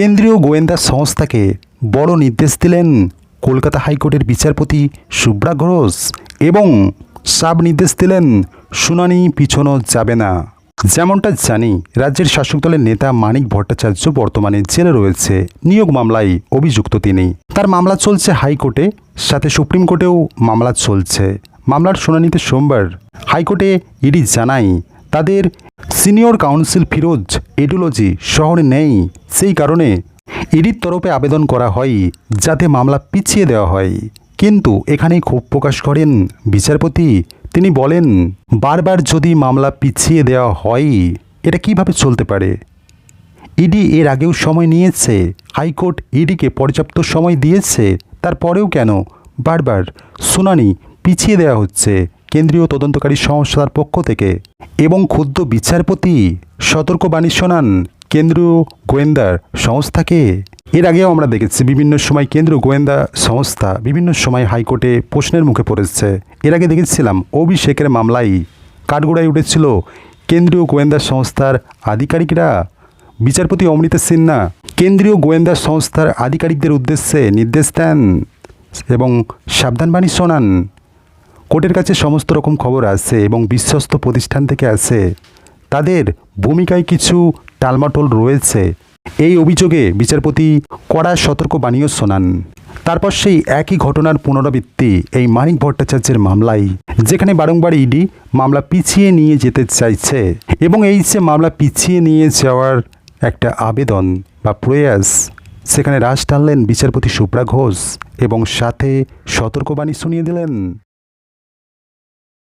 কেন্দ্রীয় গোয়েন্দা সংস্থাকে বড় নির্দেশ দিলেন কলকাতা হাইকোর্টের বিচারপতি সুব্রা ঘোষ এবং সাব নির্দেশ দিলেন শুনানি পিছনো যাবে না। যেমনটা জানি, রাজ্যের শাসক দলের নেতা মানিক ভট্টাচার্য বর্তমানে জেলে রয়েছে। নিয়োগ মামলায় অভিযুক্ত তিনি। তার মামলা চলছে হাইকোর্টে, সাথে সুপ্রিম কোর্টেও মামলা চলছে। মামলার শুনানিতে সোমবার হাইকোর্টে ইডি জানায় তাদের সিনিয়র কাউন্সিল ফিরোজ এডুলজি শহরে নেই। সেই কারণে ইডির তরফে আবেদন করা হয় যাতে মামলা পিছিয়ে দেওয়া হয়। কিন্তু এখানেই ক্ষোভ প্রকাশ করেন বিচারপতি। তিনি বলেন, বারবার যদি মামলা পিছিয়ে দেওয়া হয়, এটা কীভাবে চলতে পারে? ইডি এর আগেও সময় নিয়েছে। হাইকোর্ট ইডিকে পর্যাপ্ত সময় দিয়েছে। তারপরেও কেন বারবার শুনানি পিছিয়ে দেওয়া হচ্ছে? কেন্দ্রীয় তদন্তকারী সংস্থার পক্ষ থেকে এবং ক্ষুদ্র বিচারপতি সতর্কবাণী শোনান কেন্দ্রীয় গোয়েন্দার সংস্থাকে। এর আগেও আমরা দেখেছি বিভিন্ন সময় কেন্দ্রীয় গোয়েন্দা সংস্থা বিভিন্ন সময় হাইকোর্টে প্রশ্নের মুখে পড়েছে। এর আগে দেখেছিলাম অভিষেকের মামলায় কাঠগোড়ায় উঠেছিল কেন্দ্রীয় গোয়েন্দা সংস্থার আধিকারিকরা। বিচারপতি অমৃতা সিনহা কেন্দ্রীয় গোয়েন্দা সংস্থার আধিকারিকদের উদ্দেশ্যে নির্দেশ দেন এবং সাবধানবাণী শোনান। কোর্টের কাছে সমস্ত রকম খবর আসে এবং বিশ্বস্ত প্রতিষ্ঠান থেকে আসে তাদের ভূমিকায় কিছু টালমাটোল রয়েছে। এই অভিযোগে বিচারপতি কড়া সতর্ক বাণীও শোনান। তারপর সেই একই ঘটনার পুনরাবৃত্তি এই মানিক ভট্টাচার্যের মামলায়, যেখানে বারংবার ইডি মামলা পিছিয়ে নিয়ে যেতে চাইছে এবং এই যে মামলা পিছিয়ে নিয়ে যাওয়ার একটা আবেদন বা প্রয়াস, সেখানে রাশ টানলেন বিচারপতি সুব্রা ঘোষ এবং সাথে সতর্কবাণী শুনিয়ে দিলেন।